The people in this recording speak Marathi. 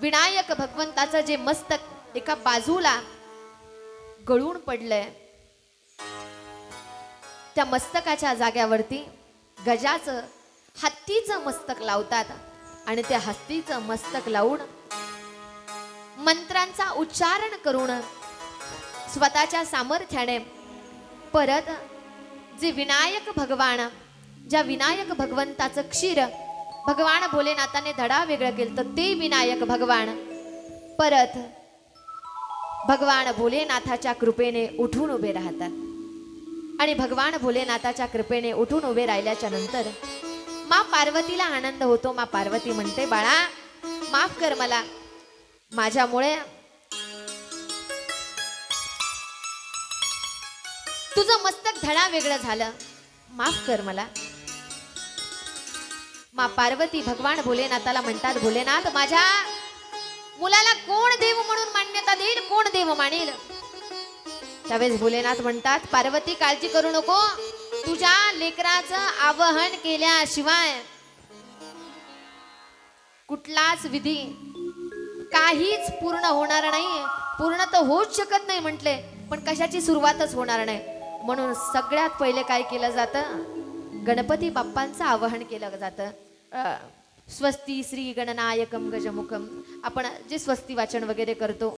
विनायक भगवंताचं जे मस्तक एका बाजूला गळून पडलंय त्या मस्तकाच्या जाग्यावरती गजाचं हत्तीचं मस्तक लावतात आणि त्या हत्तीचं मस्तक लावून मंत्रांचा उच्चारण करून स्वतःच्या सामर्थ्याने परत जे विनायक भगवान ज्या विनायक भगवंताचं क्षीर भगवान भोलेनाथाने धडा वेगळं केलं तर ते विनायक भगवान परत भगवान भोलेनाथाच्या कृपेने उठून उभे राहतात आणि भगवान भोलेनाथाच्या कृपेने उठून उभे राहिल्याच्या नंतर मा पार्वतीला आनंद होतो मा पार्वती म्हणते बाळा माफ कर मला माझ्यामुळे तुझं मस्तक धडा वेगळं झालं माफ कर मला मा पार्वती भगवान भोलेनाथाला म्हणतात भोलेनाथ माझ्या मुलाला कोण देव म्हणून मान्यता देईल? कोण देव मानेल? त्यावेळेस भोलेनाथ म्हणतात पार्वती काळजी करू नको. तुझ्या लेकराचं आवाहन केल्याशिवाय कुठलाच विधी काहीच पूर्ण होणार नाही. पूर्ण तर होऊच शकत नाही म्हटले पण कशाची सुरुवातच होणार नाही. म्हणून सगळ्यात पहिले काय केलं जातं? गणपती बाप्पांचं आवाहन केलं जातं. स्वस्ती श्री गणनायकम गजमुखम आपण जे स्वस्ती वाचन वगैरे करतो